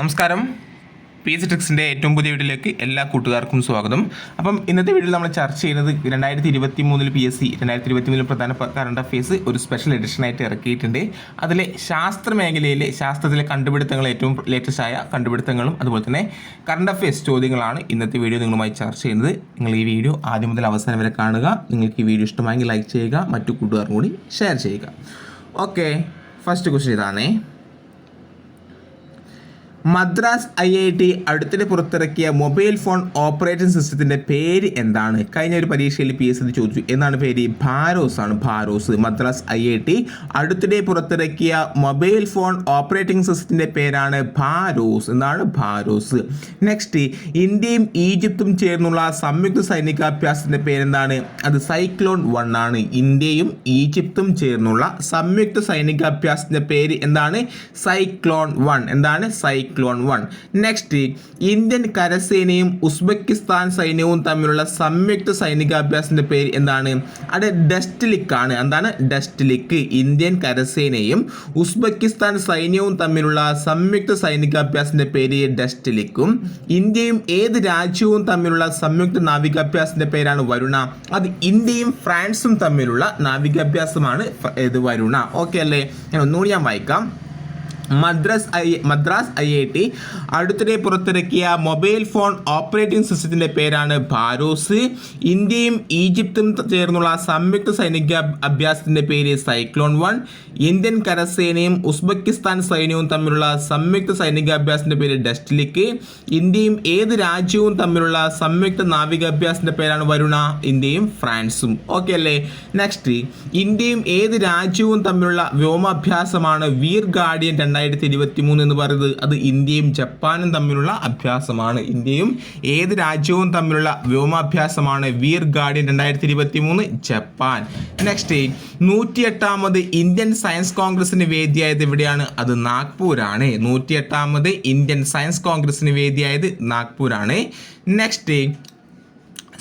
നമസ്കാരം. P S ട്രിക്സിന്റെ ഏറ്റവും പുതിയ വീട്ടിലേക്ക് എല്ലാ കൂട്ടുകാർക്കും സ്വാഗതം. അപ്പം ഇന്നത്തെ വീഡിയോയിൽ നമ്മൾ ചർച്ച ചെയ്യുന്നത് രണ്ടായിരത്തി ഇരുപത്തി മൂന്നിൽ പി എസ് സി രണ്ടായിരത്തി ഇരുപത്തി മൂന്നിൽ പ്രധാന കറണ്ട് അഫയേഴ്സ് ഒരു സ്പെഷ്യൽ എഡിഷനായിട്ട് ഇറക്കിയിട്ടുണ്ട്. അതിലെ ശാസ്ത്ര മേഖലയിലെ ശാസ്ത്രത്തിലെ കണ്ടുപിടുത്തങ്ങൾ ഏറ്റവും ലേറ്റസ്റ്റ് ആയ കണ്ടുപിടുത്തങ്ങളും അതുപോലെ തന്നെ കറണ്ട് അഫയേഴ്സ് ചോദ്യങ്ങളാണ് ഇന്നത്തെ വീഡിയോ നിങ്ങളുമായി ചർച്ച ചെയ്യുന്നത്. നിങ്ങൾ ഈ വീഡിയോ ആദ്യം മുതൽ അവസാനം വരെ കാണുക. നിങ്ങൾക്ക് ഈ വീഡിയോ ഇഷ്ടമായെങ്കിൽ ലൈക്ക് ചെയ്യുക. മറ്റു കൂട്ടുകാർക്കും കൂടി ഷെയർ ചെയ്യുക. ഓക്കെ ഫസ്റ്റ് ക്വസ്റ്റ്യൻ ഇതാണേ. മദ്രാസ് ഐ ഐ ടി അടുത്തിടെ പുറത്തിറക്കിയ മൊബൈൽ ഫോൺ ഓപ്പറേറ്റിംഗ് സിസ്റ്റത്തിന്റെ പേര് എന്താണ്? കഴിഞ്ഞ ഒരു പരീക്ഷയിൽ പി എസ് സി ചോദിച്ചു. എന്നാണ് പേര്? ഭാരോസ് ആണ്. BharOS. Madras I I T അടുത്തിടെ പുറത്തിറക്കിയ മൊബൈൽ ഫോൺ ഓപ്പറേറ്റിംഗ് സിസ്റ്റത്തിന്റെ പേരാണ് ഭാരോസ്. എന്നാണ് ഭാരോസ്. നെക്സ്റ്റ് ഇന്ത്യയും ഈജിപ്തും ചേർന്നുള്ള സംയുക്ത സൈനികാഭ്യാസത്തിന്റെ പേരെന്താണ്? അത് സൈക്ലോൺ വൺ ആണ്. ഇന്ത്യയും ഈജിപ്തും ചേർന്നുള്ള സംയുക്ത സൈനികാഭ്യാസത്തിന്റെ പേര് എന്താണ്? Cyclone one. എന്താണ്? സൈക്ലോൺ വൺ നെക്സ്റ്റ് ഇന്ത്യൻ കരസേനയും ഉസ്ബെക്കിസ്ഥാൻ സൈന്യവും തമ്മിലുള്ള സംയുക്ത സൈനികാഭ്യാസത്തിന്റെ പേര് എന്താണ്? അത് ഡെസ്റ്റ്ലിക് ആണ്. എന്താണ്? ഡെസ്റ്റ്ലിക് ഇന്ത്യൻ കരസേനയും ഉസ്ബെക്കിസ്ഥാൻ സൈന്യവും തമ്മിലുള്ള സംയുക്ത സൈനികാഭ്യാസത്തിന്റെ പേര് ഡെസ്റ്റ്ലിക്കും ഇന്ത്യയും ഏത് രാജ്യവും തമ്മിലുള്ള സംയുക്ത നാവികാഭ്യാസത്തിന്റെ പേരാണ് വരുണ. അത് ഇന്ത്യയും ഫ്രാൻസും തമ്മിലുള്ള നാവികാഭ്യാസമാണ് ഇത് വരുണ. ഓക്കെ അല്ലേ? ഞാൻ ഒന്നുകൂടി ഞാൻ വായിക്കാം. Madras I Madras I I T അടുത്തിടെ പുറത്തിറക്കിയ മൊബൈൽ ഫോൺ ഓപ്പറേറ്റിംഗ് സിസ്റ്റത്തിന്റെ പേരാണ് ഭാരോസ്. ഇന്ത്യയും ഈജിപ്തും ചേർന്നുള്ള സംയുക്ത സൈനിക അഭ്യാസത്തിന്റെ പേര് സൈക്ലോൺ വൺ. ഇന്ത്യൻ കരസേനയും ഉസ്ബെക്കിസ്ഥാൻ സൈന്യവും തമ്മിലുള്ള സംയുക്ത സൈനിക അഭ്യാസത്തിന്റെ പേര് ഡെസ്റ്റ്ലിക്ക്. ഇന്ത്യയും ഏത് രാജ്യവും തമ്മിലുള്ള സംയുക്ത നാവികാഭ്യാസത്തിന്റെ പേരാണ് വരുണ. ഇന്ത്യയും ഫ്രാൻസും. ഓക്കെ അല്ലേ? നെക്സ്റ്റ് ഇന്ത്യയും ഏത് രാജ്യവും തമ്മിലുള്ള വ്യോമാഭ്യാസമാണ് വീർ ഗാർഡിയൻ രണ്ടായിരത്തി ഇരുപത്തി മൂന്ന് എന്ന് പറയുന്നത് അത് ഇന്ത്യയും ജപ്പാനും തമ്മിലുള്ള അഭ്യാസമാണ്. ഇന്ത്യയും ഏത് രാജ്യവും തമ്മിലുള്ള വ്യോമാഭ്യാസമാണ്. വീർ ഗാർഡിയൻ രണ്ടായിരത്തി ഇരുപത്തി മൂന്ന് ജപ്പാൻ. നെക്സ്റ്റ് നൂറ്റിയെട്ടാമത് ഇന്ത്യൻ സയൻസ് കോൺഗ്രസിന് വേദിയായത് എവിടെയാണ്? അത് നാഗ്പൂരാണ്. നൂറ്റിയെട്ടാമത് ഇന്ത്യൻ സയൻസ് കോൺഗ്രസിന് വേദിയായത് നാഗ്പൂരാണ്. Next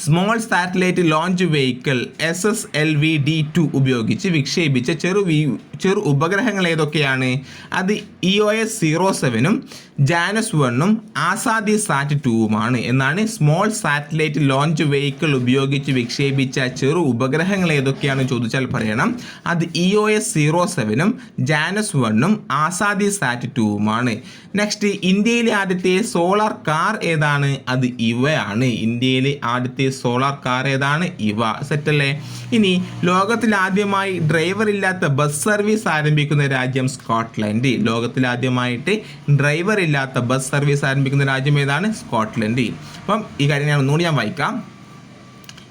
small satellite launch vehicle S S L V D two ഉപയോഗിച്ച് വിക്ഷേപിച്ച ചെറു ചെറു ഉപഗ്രഹങ്ങൾ ഏതൊക്കെയാണ്? അത് ഇ ഒ എസ് സീറോ സെവനും ജാനസ് വണ്ണും ആസാദി സാറ്റ് ടൂവുമാണ് എന്നാണ് സ്മോൾ സാറ്റലൈറ്റ് ലോഞ്ച് വെഹിക്കിൾ ഉപയോഗിച്ച് വിക്ഷേപിച്ച ചെറു ഉപഗ്രഹങ്ങൾ ഏതൊക്കെയാണ് ചോദിച്ചാൽ പറയണം. അത് ഇ ഒ എസ് സീറോ സെവനും ജാനസ് വണ്ണും ആസാദി സാറ്റ് ടൂവുമാണ് നെക്സ്റ്റ് ഇന്ത്യയിലെ ആദ്യത്തെ സോളാർ കാർ ഏതാണ്? അത് ഇവയാണ്. ഇന്ത്യയിലെ ആദ്യത്തെ സോളാർ കാർ ഏതാണ്? ഇവ. സെറ്റല്ലേ ഇനി ലോകത്തിൽ ആദ്യമായി ഡ്രൈവർ ഇല്ലാത്ത ബസ് സർവീസ് ആരംഭിക്കുന്ന രാജ്യം സ്കോട്ട്ലൻഡ്. ലോകത്തിലാദ്യമായിട്ട് ഡ്രൈവർ ഇല്ലാത്ത ബസ് സർവീസ് ആരംഭിക്കുന്ന രാജ്യം ഏതാണ്? സ്കോട്ട്ലൻഡ്. അപ്പം ഈ കാര്യം ഞാൻ ഒന്നുകൂടി ഞാൻ വായിക്കാം.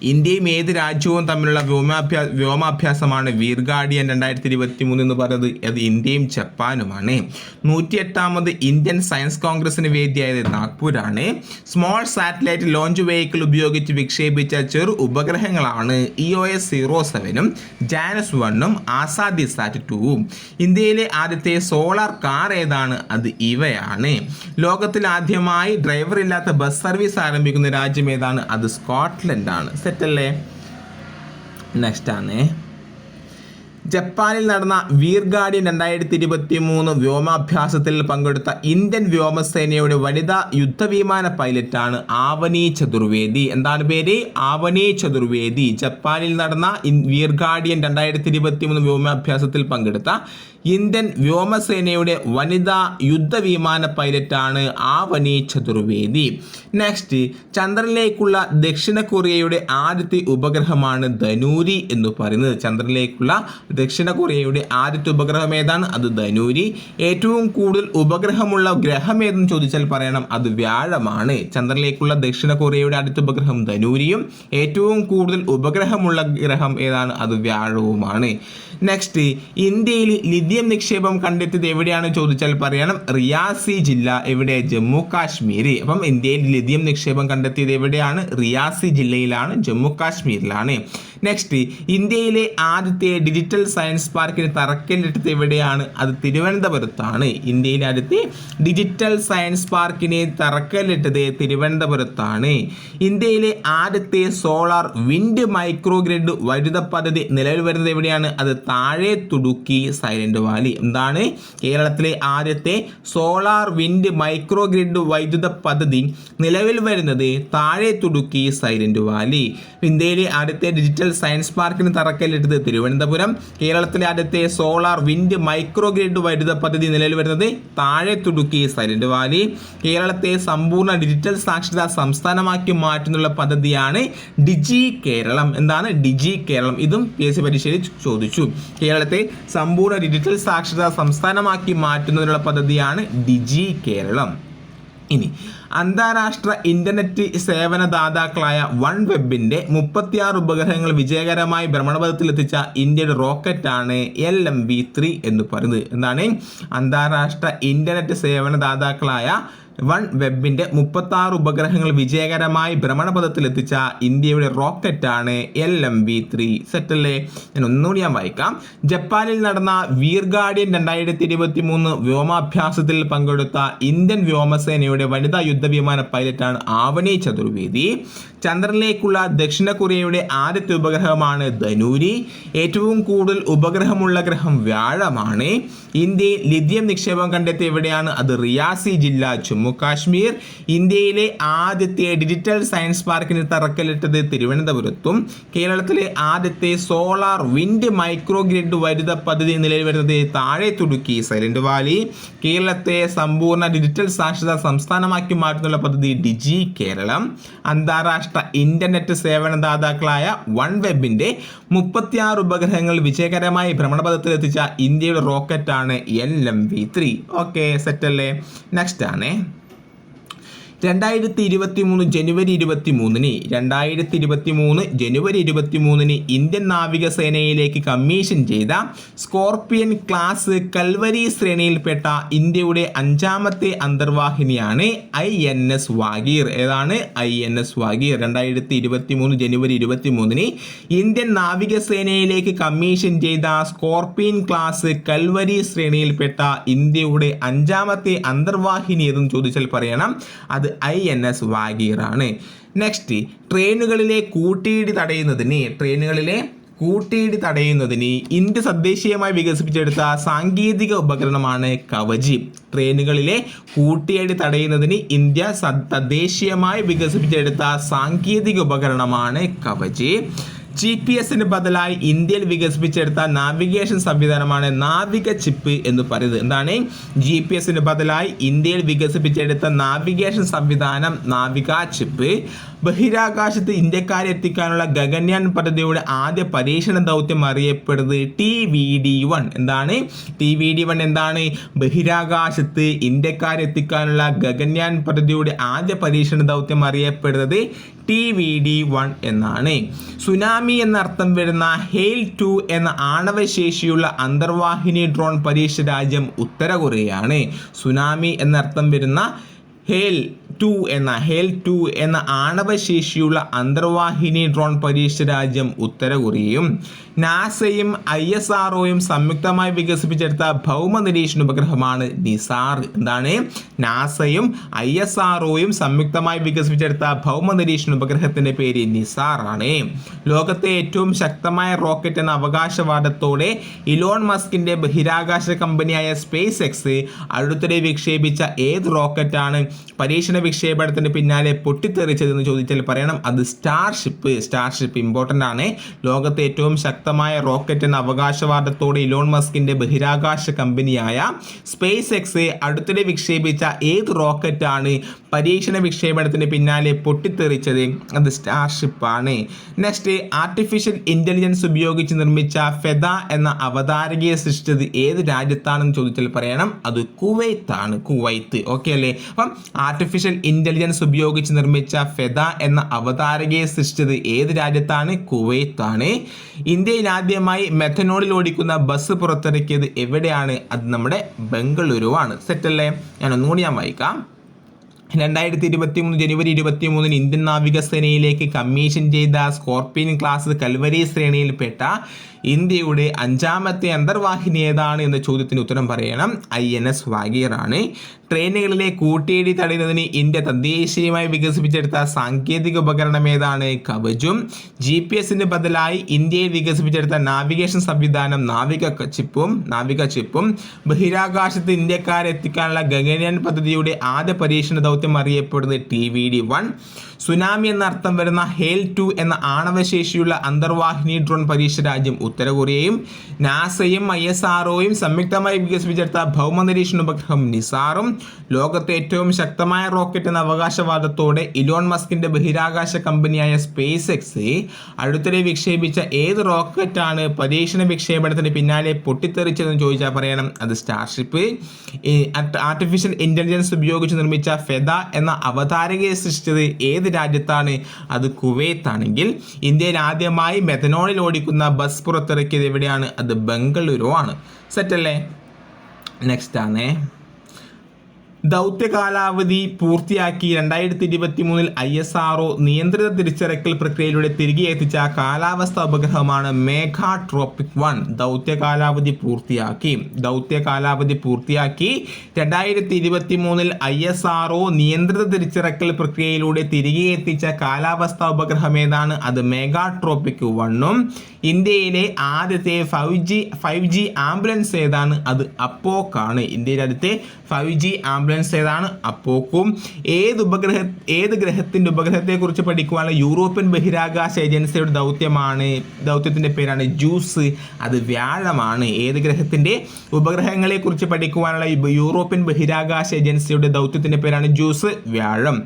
ഇന്ത്യയും ഏത് രാജ്യവും തമ്മിലുള്ള വ്യോമാഭ്യാ വ്യോമാഭ്യാസമാണ്. വീർഗാഡിയൻ രണ്ടായിരത്തി ഇരുപത്തി മൂന്ന് എന്ന് പറയുന്നത് അത് ഇന്ത്യയും ജപ്പാനുമാണ്. നൂറ്റിയെട്ടാമത് ഇന്ത്യൻ സയൻസ് കോൺഗ്രസിന് വേദിയായത് നാഗ്പൂരാണ്. സ്മോൾ സാറ്റലൈറ്റ് ലോഞ്ച് വെഹിക്കിൾ ഉപയോഗിച്ച് വിക്ഷേപിച്ച ചെറു ഉപഗ്രഹങ്ങളാണ് ഇ ഒ എസ് സീറോ സെവനും ജാനസ് വണ്ണും ആസാദി സാറ്റ് ടൂവും. ഇന്ത്യയിലെ ആദ്യത്തെ സോളാർ കാർ ഏതാണ്? അത് ഇവയാണ്. ലോകത്തിൽ ആദ്യമായി ഡ്രൈവർ ഇല്ലാത്ത ബസ് സർവീസ് ആരംഭിക്കുന്ന രാജ്യം ഏതാണ്? അത് സ്കോട്ട്ലൻഡാണ്. സെറ്റല്ലേ? നെക്സ്റ്റ് ആണ്. ജപ്പാനിൽ നടന്ന വീർ ഗാർഡിയൻ രണ്ടായിരത്തി ഇരുപത്തി മൂന്ന് വ്യോമാഭ്യാസത്തിൽ പങ്കെടുത്ത ഇന്ത്യൻ വ്യോമസേനയുടെ വനിതാ യുദ്ധവിമാന പൈലറ്റാണ് ആവനി ചതുർവേദി. എന്താണ് പേര്? ആവനി ചതുർവേദി. ജപ്പാനിൽ നടന്ന വീർ ഗാർഡിയൻ രണ്ടായിരത്തി ഇരുപത്തി മൂന്ന് വ്യോമാഭ്യാസത്തിൽ പങ്കെടുത്ത ഇന്ത്യൻ വ്യോമസേനയുടെ വനിതാ യുദ്ധവിമാന പൈലറ്റാണ് ആവനി ചതുർവേദി. നെക്സ്റ്റ് ചന്ദ്രനിലേക്കുള്ള ദക്ഷിണ കൊറിയയുടെ ആദ്യത്തെ ഉപഗ്രഹമാണ് ധനൂരി എന്ന് പറയുന്നത്. ചന്ദ്രനിലേക്കുള്ള ദക്ഷിണ കൊറിയയുടെ ആദ്യത്തെ ഉപഗ്രഹം ഏതാണ്? അത് ധനൂരി. ഏറ്റവും കൂടുതൽ ഉപഗ്രഹമുള്ള ഗ്രഹം ഏതെന്ന് ചോദിച്ചാൽ പറയണം അത് വ്യാഴമാണ്. ചന്ദ്രനിലേക്കുള്ള ദക്ഷിണ കൊറിയയുടെ ആദ്യത്തെ ഉപഗ്രഹം ധനൂരിയും. ഏറ്റവും കൂടുതൽ ഉപഗ്രഹമുള്ള ഗ്രഹം ഏതാണ്? അത് വ്യാഴവുമാണ്. നെക്സ്റ്റ് ഇന്ത്യയിൽ ലിഥിയം നിക്ഷേപം കണ്ടെത്തിയത് എവിടെയാണ് ചോദിച്ചാൽ പറയണം റിയാസി ജില്ല എവിടെ? ജമ്മു കാശ്മീർ അപ്പം ഇന്ത്യയിൽ ലിഥിയം നിക്ഷേപം കണ്ടെത്തിയത് എവിടെയാണ്? റിയാസി ജില്ലയിലാണ് ജമ്മു കാശ്മീരിലാണ് നെക്സ്റ്റ് ഇന്ത്യയിലെ ആദ്യത്തെ ഡിജിറ്റൽ സയൻസ് പാർക്കിന് തറക്കല്ലിട്ടത് എവിടെയാണ്? അത് തിരുവനന്തപുരത്താണ്. ഇന്ത്യയിലെ ആദ്യത്തെ ഡിജിറ്റൽ സയൻസ് പാർക്കിനെ തറക്കല്ലിട്ടത് തിരുവനന്തപുരത്താണ്. ഇന്ത്യയിലെ ആദ്യത്തെ സോളാർ വിൻഡ് മൈക്രോഗ്രിഡ് വൈദ്യുത പദ്ധതി നിലവിൽ വരുന്നത് എവിടെയാണ്? അത് താഴെ തുടുക്കി സൈലന്റ് വാലി എന്താണ്? കേരളത്തിലെ ആദ്യത്തെ സോളാർ വിൻഡ് മൈക്രോഗ്രിഡ് വൈദ്യുത പദ്ധതി നിലവിൽ വരുന്നത് താഴെ തുടുക്കി സൈലന്റ് വാലി ഇന്ത്യയിലെ ആദ്യത്തെ ഡിജിറ്റൽ സയൻസ് പാർക്കിന് തറക്കല്ലിട്ടത് തിരുവനന്തപുരം. കേരളത്തിലെ ആദ്യത്തെ സോളാർ വിൻഡ് മൈക്രോ ഗ്രിഡ് വൈദ്യുത പദ്ധതി നിലവിൽ വരുന്നത് താഴെ തുടുക്കി സൈലന്റ് വാലി. കേരളത്തെ സമ്പൂർണ ഡിജിറ്റൽ സാക്ഷരതാ സംസ്ഥാനമാക്കി മാറ്റുന്നുള്ള പദ്ധതിയാണ് ഡിജി കേരളം. എന്താണ് ഡിജി കേരളം? ഇതും പി എസ് സി പരീക്ഷയിൽ ചോദിച്ചു. കേരളത്തെ സമ്പൂർണ ഡിജിറ്റൽ സാക്ഷരതാ സംസ്ഥാനമാക്കി മാറ്റുന്നതിനുള്ള പദ്ധതിയാണ് ഡിജി കേരളം. ഇനി അന്താരാഷ്ട്ര ഇന്റർനെറ്റ് സേവന ദാതാക്കളായ വൺ വെബിന്റെ മുപ്പത്തിയാറ് ഉപഗ്രഹങ്ങൾ വിജയകരമായി ഭ്രമണപഥത്തിലെത്തിച്ച ഇന്ത്യയുടെ റോക്കറ്റാണ് എൽ എം ബി ത്രീ എന്ന് പറയുന്നത്. എന്താണ്? അന്താരാഷ്ട്ര ഇന്റർനെറ്റ് സേവന സേവനദാതാക്കളായ വൺ വെബിന്റെ മുപ്പത്തി ആറ് ഉപഗ്രഹങ്ങൾ വിജയകരമായി ഭ്രമണപഥത്തിലെത്തിച്ച ഇന്ത്യയുടെ റോക്കറ്റാണ് എൽ എം വി ത്രീ. സെറ്റല്ലേ? ഞാൻ ഒന്നുകൂടി ഞാൻ വായിക്കാം. ജപ്പാനിൽ നടന്ന വീർ ഗാർഡിയൻ രണ്ടായിരത്തി ഇരുപത്തി മൂന്ന് വ്യോമാഭ്യാസത്തിൽ പങ്കെടുത്ത ഇന്ത്യൻ വ്യോമസേനയുടെ വനിതാ യുദ്ധവിമാന പൈലറ്റാണ് ആവണി ചതുർവേദി. ചന്ദ്രനിലേക്കുള്ള ദക്ഷിണ കൊറിയയുടെ ആദ്യത്തെ ഉപഗ്രഹമാണ് ധനൂരി. ഏറ്റവും കൂടുതൽ ഉപഗ്രഹമുള്ള ഗ്രഹം വ്യാഴമാണ്. ഇന്ത്യയിൽ ലിഥിയം നിക്ഷേപം കണ്ടെത്തിയ എവിടെയാണ്? അത് റിയാസി ജില്ല ജമ്മു കാശ്മീർ ഇന്ത്യയിലെ ആദ്യത്തെ ഡിജിറ്റൽ സയൻസ് പാർക്കിന് തറക്കല്ലിട്ടത് തിരുവനന്തപുരത്തും കേരളത്തിലെ ആദ്യത്തെ സോളാർ വിൻഡ് മൈക്രോ ഗ്രിഡ് പദ്ധതി നിലയിൽ വരുന്നത് താഴെ തുടുക്കി സൈലന്റ് വാലി കേരളത്തെ സമ്പൂർണ ഡിജിറ്റൽ സാക്ഷരതാ സംസ്ഥാനമാക്കി മാറ്റുന്നുള്ള പദ്ധതി ഡിജി കേരളം അന്താരാഷ്ട്ര ഇന്റർനെറ്റ് സേവനദാതാക്കളായ വൺ വെബിന്റെ മുപ്പത്തിയാറ് ഉപഗ്രഹങ്ങൾ വിജയകരമായി ഭ്രമണപഥത്തിൽ എത്തിച്ച ഇന്ത്യയുടെ റോക്കറ്റാണ് L M V three okay സെറ്റല്ലേ നെക്സ്റ്റ് ആണ്. രണ്ടായിരത്തി ഇരുപത്തി മൂന്ന് ജനുവരി ഇരുപത്തി മൂന്നിന് രണ്ടായിരത്തി ഇരുപത്തി മൂന്ന് ജനുവരി ഇരുപത്തി മൂന്നിന് ഇന്ത്യൻ നാവികസേനയിലേക്ക് കമ്മീഷൻ ചെയ്ത സ്കോർപ്പിയൻ ക്ലാസ് കൽവരി ശ്രേണിയിൽപ്പെട്ട ഇന്ത്യയുടെ അഞ്ചാമത്തെ അന്തർവാഹിനിയാണ് ഐ എൻ എസ് വാഗീർ. ഏതാണ് ഐ എൻ എസ് വാഗീർ? രണ്ടായിരത്തി ഇരുപത്തി മൂന്ന് ജനുവരി ഇരുപത്തി മൂന്നിന് ഇന്ത്യൻ നാവികസേനയിലേക്ക് കമ്മീഷൻ ചെയ്ത സ്കോർപ്പിയൻ ക്ലാസ് കൽവരി ശ്രേണിയിൽപ്പെട്ട ഇന്ത്യയുടെ അഞ്ചാമത്തെ അന്തർവാഹിനി ഏതെന്ന് ചോദിച്ചാൽ പറയണം. അത് ഐ എൻ എസ് വാഗീറാണ് നെക്സ്റ്റ് ട്രെയിനുകളിലെ കൂട്ടിയിടി തടയുന്നതിന് ട്രെയിനുകളിലെ കൂട്ടിയിടി തടയുന്നതിന് ഇന്ത്യ തദ്ദേശീയമായി വികസിപ്പിച്ചെടുത്ത സാങ്കേതിക ഉപകരണമാണ് കവചി. ട്രെയിനുകളിലെ കൂട്ടിയിടി തടയുന്നതിന് ഇന്ത്യ തദ്ദേശീയമായി വികസിപ്പിച്ചെടുത്ത സാങ്കേതിക ഉപകരണമാണ് കവചി. ജി പി എസിന് ബദലായി ഇന്ത്യയിൽ വികസിപ്പിച്ചെടുത്ത നാവിഗേഷൻ സംവിധാനമാണ് നാവിക ചിപ്പ് എന്ന് പറയുന്നത്. എന്താണ്? ജി പി എസിന് ബദലായി ഇന്ത്യയിൽ വികസിപ്പിച്ചെടുത്ത നാവിഗേഷൻ സംവിധാനം നാവിക ചിപ്പ്. ബഹിരാകാശത്ത് ഇന്ത്യക്കാരെ എത്തിക്കാനുള്ള ഗഗൻയാൻ പദ്ധതിയുടെ ആദ്യ പരീക്ഷണ ദൗത്യം അറിയപ്പെടുന്നത് ടി വി ഡി വൺ. എന്താണ്? ടി വി ഡി വൺ എന്താണ്? ബഹിരാകാശത്ത് ഇന്ത്യക്കാരെ എത്തിക്കാനുള്ള ഗഗൻയാൻ പദ്ധതിയുടെ ആദ്യ പരീക്ഷണ ദൗത്യം അറിയപ്പെടുന്നത് ടി വി ഡി വൺ എന്നാണ്. സുനാമി എന്നർത്ഥം വരുന്ന ഹെയിൽ ടു എന്ന ആണവശേഷിയുള്ള അന്തർവാഹിനി ഡ്രോൺ പരീക്ഷ രാജ്യം ഉത്തര കൊറിയയാണ്. സുനാമി എന്നർത്ഥം വരുന്ന ഹേൽ ടു എന്ന ഹെൽ ടു എന്ന ആണവശേഷിയുള്ള അന്തർവാഹിനി ഡ്രോൺ പരീക്ഷ രാജ്യം ഉത്തര കൊറിയയും നാസയും ഐ എസ് ആർഒയും സംയുക്തമായി വികസിപ്പിച്ചെടുത്ത ഭൗമ നിരീക്ഷണ ഉപഗ്രഹമാണ് നിസാർ. എന്താണ്? നാസയും ഐ എസ് ആർഒയും സംയുക്തമായി വികസിപ്പിച്ചെടുത്ത ഭൗമ നിരീക്ഷണ ഉപഗ്രഹത്തിന്റെ പേര് നിസാർ ആണ്. ലോകത്തെ ഏറ്റവും ശക്തമായ റോക്കറ്റ് എന്ന അവകാശവാദത്തോടെ ഇലോൺ മസ്കിന്റെ ബഹിരാകാശ കമ്പനിയായ സ്പേസ് എക്സ് അടുത്തിടെ വിക്ഷേപിച്ച ഏത് റോക്കറ്റാണ്? പരീക്ഷണ വിക്ഷേപണത്തിന് പിന്നാലെ പൊട്ടിത്തെറിച്ചതെന്ന് ചോദിച്ചാൽ പറയണം. അത് സ്റ്റാർഷിപ്പ് സ്റ്റാർഷിപ്പ് ഇമ്പോർട്ടന്റ് ആണ്. ലോകത്തെ ഏറ്റവും ശക്തമായ റോക്കറ്റ് എന്ന അവകാശവാദത്തോടെ ഇലോൺ മസ്കിന്റെ ബഹിരാകാശ കമ്പനിയായ സ്പേസ് എക്സ് അടുത്തിടെ വിക്ഷേപിച്ച ഏത് റോക്കറ്റാണ് പരീക്ഷണ വിക്ഷേപണത്തിന് പിന്നാലെ പൊട്ടിത്തെറിച്ചത് അത് സ്റ്റാർഷിപ്പ് ആണ് നെക്സ്റ്റ് ആർട്ടിഫിഷ്യൽ ഇന്റലിജൻസ് ഉപയോഗിച്ച് നിർമ്മിച്ച ഫെദ എന്ന അവതാരകയെ സൃഷ്ടിച്ചത് ഏത് രാജ്യത്താണെന്ന് ചോദിച്ചാൽ പറയണം അത് കുവൈത്താണ് കുവൈത്ത്. ഓക്കെ അല്ലേ? അപ്പം ആർട്ടിഫിഷ്യൽ ഇന്റലിജൻസ് ഉപയോഗിച്ച് നിർമ്മിച്ച ഫെദ എന്ന അവതാരകയെ സൃഷ്ടിച്ചത് ഏത് രാജ്യത്താണ്? കുവൈത്താണ്. ഇന്ത്യയിൽ ആദ്യമായി മെഥനോളിൽ ഓടിക്കുന്ന ബസ് പുറത്തിറക്കിയത് എവിടെയാണ്? അത് നമ്മുടെ ബംഗളൂരുവാണ്. സെറ്റല്ലേ ഞാൻ ഒന്നുകൂടി ഞാൻ വായിക്കാം. രണ്ടായിരത്തി ഇരുപത്തി മൂന്ന് ജനുവരി ഇരുപത്തി മൂന്നിന് ഇന്ത്യൻ നാവികസേനയിലേക്ക് കമ്മീഷൻ ചെയ്ത സ്കോർപ്പിയൻ ക്ലാസ് കൽവരി ശ്രേണിയിൽപ്പെട്ട ഇന്ത്യയുടെ അഞ്ചാമത്തെ അന്തർവാഹിനി ഏതാണ് എന്ന ചോദ്യത്തിന് ഉത്തരം പറയണം. ഐ എൻ എസ് വാഗിയർ ആണ് ട്രെയിനുകളിലെ കൂട്ടിയിടി തടയുന്നതിന് ഇന്ത്യ തദ്ദേശീയമായി വികസിപ്പിച്ചെടുത്ത സാങ്കേതിക ഉപകരണം ഏതാണ്? കവചും. ജി പി എസിന് ബദലായി ഇന്ത്യയിൽ വികസിപ്പിച്ചെടുത്ത നാവിഗേഷൻ സംവിധാനം നാവിക ചിപ്പും നാവിക ചിപ്പും. ബഹിരാകാശത്ത് ഇന്ത്യക്കാരെ എത്തിക്കാനുള്ള ഗഗനയാൻ പദ്ധതിയുടെ ആദ്യ പരീക്ഷണ ദൗത്യം അറിയപ്പെടുന്നത് T V D one tsunami എന്നർത്ഥം വരുന്ന ഹേൽ ടു എന്ന ആണവശേഷിയുള്ള അന്തർവാഹിനി ഡ്രോൺ പരീക്ഷ രാജ്യം ഉത്തരകൊറിയയും നാസയും ഐ എസ് ആർഒയും സംയുക്തമായി വികസിപ്പിച്ചെടുത്ത ഭൗമനിരീക്ഷണ ഉപഗ്രഹം നിസാറും. ലോകത്തെ ഏറ്റവും ശക്തമായ റോക്കറ്റ് എന്ന അവകാശവാദത്തോടെ ഇലോൺ മസ്കിന്റെ ബഹിരാകാശ കമ്പനിയായ സ്പേസ് എക്സ് അടുത്തിടെ വിക്ഷേപിച്ച ഏത് റോക്കറ്റാണ് പരീക്ഷണ വിക്ഷേപണത്തിന് പിന്നാലെ പൊട്ടിത്തെറിച്ചതെന്ന് ചോദിച്ചാൽ പറയണം. അത് സ്റ്റാർഷിപ്പ് ആർട്ടിഫിഷ്യൽ ഇന്റലിജൻസ് ഉപയോഗിച്ച് നിർമ്മിച്ച ഫെദ എന്ന അവതാരകയെ സൃഷ്ടിച്ചത് ഏത് രാജ്യത്താണ്? അത് കുവൈത്ത് ആണെങ്കിൽ ഇന്ത്യയിൽ ആദ്യമായി മെഥനോളിൽ ഓടിക്കുന്ന ബസ് പുറത്തിറക്കിയത് എവിടെയാണ്? അത് ബംഗളൂരു ആണ്. സെറ്റല്ലേ നെക്സ്റ്റ് ആണേ. ദൗത്യ കാലാവധി പൂർത്തിയാക്കി രണ്ടായിരത്തി ഇരുപത്തി മൂന്നിൽ ഐ എസ് ആർ നിയന്ത്രിത തിരിച്ചിറക്കൽ പ്രക്രിയയിലൂടെ തിരികെ എത്തിച്ച കാലാവസ്ഥ ഉപഗ്രഹമാണ് മേഘ ട്രോപ്പിക് വൺ. ദൗത്യ കാലാവധി പൂർത്തിയാക്കി. ദൗത്യ കാലാവധി പൂർത്തിയാക്കി രണ്ടായിരത്തി ഇരുപത്തി മൂന്നിൽ ഐ എസ് ആർ നിയന്ത്രിത തിരിച്ചിറക്കൽ പ്രക്രിയയിലൂടെ തിരികെ എത്തിച്ച കാലാവസ്ഥ ഉപഗ്രഹം ഏതാണ്? അത് മേഘ ട്രോപ്പിക് വണ്ണും. ഇന്ത്യയിലെ ആദ്യത്തെ five G five G ambulance ഏതാണ്? അത് അപ്പോക്കാണ് ഇന്ത്യയിലെ ആദ്യത്തെ ഫൈവ് ജി ആംബുലൻസ് ഏതാണ് അപ്പോക്കും ഏത് ഉപഗ്രഹ ഏത് ഗ്രഹത്തിന്റെ ഉപഗ്രഹത്തെക്കുറിച്ച് പഠിക്കുവാനുള്ള യൂറോപ്യൻ ബഹിരാകാശ ഏജൻസിയുടെ ദൗത്യമാണ്. ദൗത്യത്തിന്റെ പേരാണ് ജൂസ്. അത് വ്യാഴമാണ്. ഏത് ഗ്രഹത്തിന്റെ ഉപഗ്രഹങ്ങളെക്കുറിച്ച് പഠിക്കുവാനുള്ള യൂറോപ്യൻ ബഹിരാകാശ ഏജൻസിയുടെ ദൗത്യത്തിന്റെ പേരാണ് ജൂസ്. വ്യാഴം.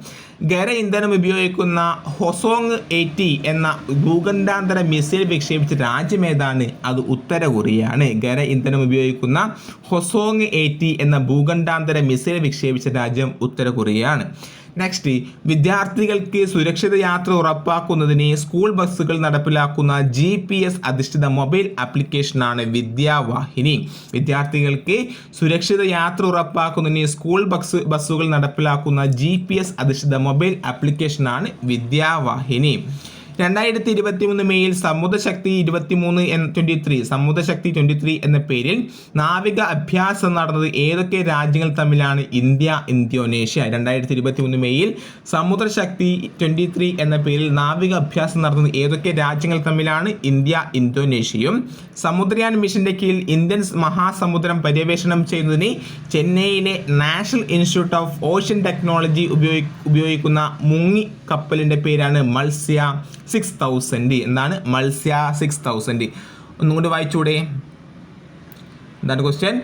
ഖര ഇന്ധനം ഉപയോഗിക്കുന്ന ഹൊസോങ് എയ്റ്റി എന്ന ഭൂഖണ്ഡാന്തര മിസൈൽ വിക്ഷേപിച്ച രാജ്യം ഏതാണ്? അത് ഉത്തര കൊറിയയാണ് ഖര ഇന്ധനം ഉപയോഗിക്കുന്ന ഹൊസോങ് എയ്റ്റി എന്ന ഭൂഖണ്ഡാന്തര മിസൈൽ വിക്ഷേപിച്ച രാജ്യം ഉത്തര കൊറിയയാണ്. നെക്സ്റ്റ് വിദ്യാർത്ഥികൾക്ക് സുരക്ഷിത യാത്ര ഉറപ്പാക്കുന്നതിന് സ്കൂൾ ബസ്സുകൾ നടപ്പിലാക്കുന്ന ജി പി എസ് അധിഷ്ഠിത മൊബൈൽ ആപ്ലിക്കേഷനാണ് വിദ്യാവാഹിനി. വിദ്യാർത്ഥികൾക്ക് സുരക്ഷിത യാത്ര ഉറപ്പാക്കുന്നതിന് സ്കൂൾ ബസ് ബസ്സുകൾ നടപ്പിലാക്കുന്ന ജി പി എസ് അധിഷ്ഠിത മൊബൈൽ ആപ്ലിക്കേഷനാണ് വിദ്യാവാഹിനി. രണ്ടായിരത്തി ഇരുപത്തി മൂന്ന് മെയ്യിൽ സമുദ്രശക്തി ഇരുപത്തി മൂന്ന് twenty three Samudrashakti twenty three എന്ന പേരിൽ നാവിക അഭ്യാസം നടന്നത് ഏതൊക്കെ രാജ്യങ്ങൾ തമ്മിലാണ്? India Indonesia. രണ്ടായിരത്തി ഇരുപത്തി മൂന്ന് മെയ്യിൽ സമുദ്രശക്തി ട്വന്റി ത്രീ എന്ന പേരിൽ നാവിക അഭ്യാസം നടന്നത് ഏതൊക്കെ രാജ്യങ്ങൾ തമ്മിലാണ്? ഇന്ത്യ ഇന്തോനേഷ്യയും. സമുദ്രയാൻ മിഷന്റെ കീഴിൽ ഇന്ത്യൻ മഹാസമുദ്രം പര്യവേഷണം ചെയ്യുന്നതിന് ചെന്നൈയിലെ national institute of ocean technology ഉപയോഗി ഉപയോഗിക്കുന്ന മുങ്ങി കപ്പലിന്റെ പേരാണ് മത്സ്യ സിക്സ് തൗസൻഡ് എന്താണ്? മത്സ്യ സിക്സ് തൗസൻഡ് ഒന്നും കൂടി വായിച്ചൂടെ? എന്താണ് ക്വസ്റ്റ്യൻ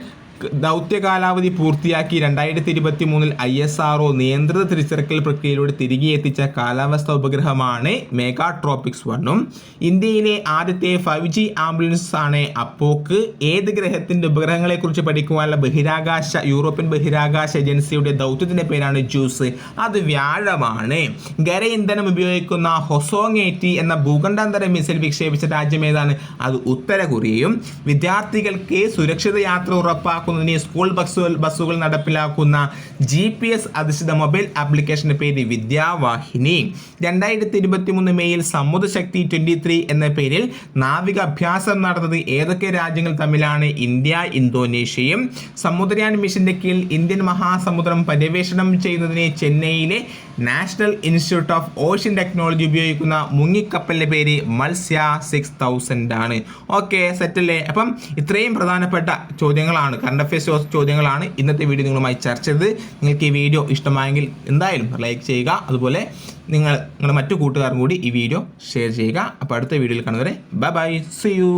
ദൗത്യ കാലാവധി പൂർത്തിയാക്കി രണ്ടായിരത്തി ഇരുപത്തി മൂന്നിൽ ഐ എസ് ആർ ഒ നിയന്ത്രിത തിരിച്ചിറക്കൽ പ്രക്രിയയിലൂടെ തിരികെ എത്തിച്ച കാലാവസ്ഥ ഉപഗ്രഹമാണ് മെഗാട്രോപിക്സ് വണ്ണും. ഇന്ത്യയിലെ ആദ്യത്തെ ഫൈവ് ജി ആംബുലൻസ് ആണ് അപ്പോക്ക്. ഏത് ഗ്രഹത്തിന്റെ ഉപഗ്രഹങ്ങളെക്കുറിച്ച് പഠിക്കുവാനുള്ള ബഹിരാകാശ യൂറോപ്യൻ ബഹിരാകാശ ഏജൻസിയുടെ ദൗത്യത്തിന്റെ പേരാണ് ജ്യൂസ് അത് വ്യാഴമാണ്. ഖര ഇന്ധനം ഉപയോഗിക്കുന്ന ഹൊസോങ്ങേറ്റി എന്ന ഭൂഖണ്ഡാന്തര മിസൈൽ വിക്ഷേപിച്ച രാജ്യം ഏതാണ്? അത് ഉത്തര കൊറിയയും വിദ്യാർത്ഥികൾക്ക് സുരക്ഷിത യാത്ര ഉറപ്പാക്കുന്ന നടപ്പാക്കുന്നതിന് സ്കൂൾ ബസ്സുകൾ ബസ്സുകൾ നടപ്പിലാക്കുന്ന ജി പി എസ് അധിഷ്ഠിത മൊബൈൽ ആപ്ലിക്കേഷന്റെ പേര് വിദ്യാവാഹിനി. രണ്ടായിരത്തി ഇരുപത്തി മൂന്ന് മെയ്യിൽ സമുദ്രശക്തി ട്വന്റി ത്രീ എന്ന പേരിൽ നാവിക അഭ്യാസം നടന്നത് ഏതൊക്കെ രാജ്യങ്ങൾ തമ്മിലാണ്? ഇന്ത്യ ഇന്തോനേഷ്യയും. സമുദ്രയാൻ മിഷന്റെ കീഴിൽ ഇന്ത്യൻ മഹാസമുദ്രം പര്യവേഷണം ചെയ്യുന്നതിന് ചെന്നൈയിലെ national institute of ocean technology ഉപയോഗിക്കുന്ന മുങ്ങിക്കപ്പലിന്റെ പേര് മത്സ്യ സിക്സ് തൗസൻഡ് ആണ്. ഓക്കെ സെറ്റല്ലേ അപ്പം ഇത്രയും പ്രധാനപ്പെട്ട ചോദ്യങ്ങളാണ്. കാരണം കറണ്ട് അഫയേഴ്സ് ചോദ്യങ്ങളാണ് ഇന്നത്തെ വീഡിയോ നിങ്ങളുമായി ചർച്ച ചെയ്തത്. നിങ്ങൾക്ക് ഈ വീഡിയോ ഇഷ്ടമായെങ്കിൽ എന്തായാലും ലൈക്ക് ചെയ്യുക. അതുപോലെ നിങ്ങൾ നിങ്ങളുടെ മറ്റു കൂട്ടുകാരും കൂടി ഈ വീഡിയോ ഷെയർ ചെയ്യുക. അപ്പോൾ അടുത്ത വീഡിയോയിൽ കാണുന്നവരെ ബൈ ബൈ സി യു